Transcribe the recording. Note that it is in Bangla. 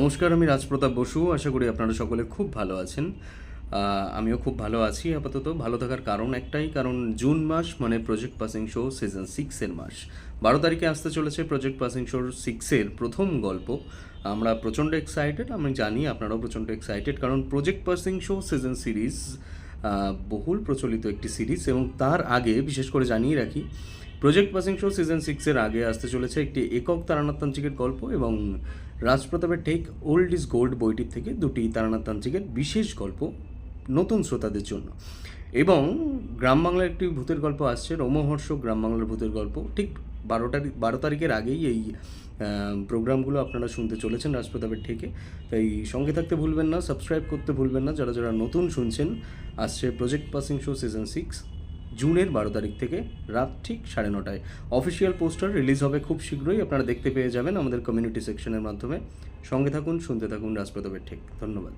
নমস্কার, আমি রাজপ্রতাপ বসু। আশা করি আপনারা সকলে খুব ভালো আছেন। আমিও খুব ভালো আছি আপাতত। ভালো থাকার কারণ একটাই, কারণ জুন মাস মানে প্রজেক্ট পাসিং শো সিজন সিক্সের মাস। বারো তারিখে আসতে চলেছে প্রজেক্ট পাসিং শোর সিক্সের প্রথম গল্প। আমরা প্রচণ্ড এক্সাইটেড আমি জানি আপনারাও প্রচণ্ড এক্সাইটেড কারণ project passing show season series বহুল প্রচলিত একটি সিরিজ এবং তার আগে, বিশেষ করে জানিয়ে রাখি প্রজেক্ট পাসিং শো সিজন সিক্সের আগে আসতে চলেছে একটি একক তারানাথ তান্ত্রিকের গল্প এবং রাজপ্রতাপের টেক ওল্ড ইজ গোল্ড বইটির থেকে দুটি তারানাথ তান্ত্রিকের বিশেষ গল্প নতুন শ্রোতাদের জন্য। এবং গ্রাম বাংলার একটি ভূতের গল্প আসছে রোমহর্ষ গ্রাম বাংলার ভূতের গল্প। ঠিক বারো তারিখ বারো তারিখের আগেই এই প্রোগ্রামগুলো আপনারা শুনতে চলেছেন রাজপ্রতাপের থেকে তাই সঙ্গে থাকতে ভুলবেন না, সাবস্ক্রাইব করতে ভুলবেন না। যারা যারা নতুন শুনছেন, আসছে project passing show season six জুনের বারো তারিখ থেকে রাত ঠিক সাড়ে নটায়। অফিসিয়াল পোস্টার রিলিজ হবে খুব শীঘ্রই, আপনারা দেখতে পেয়ে যাবেন আমাদের কমিউনিটি সেকশনের মাধ্যমে। সঙ্গে থাকুন, শুনতে থাকুন, রাজপ্রতাপের ঠিক। ধন্যবাদ।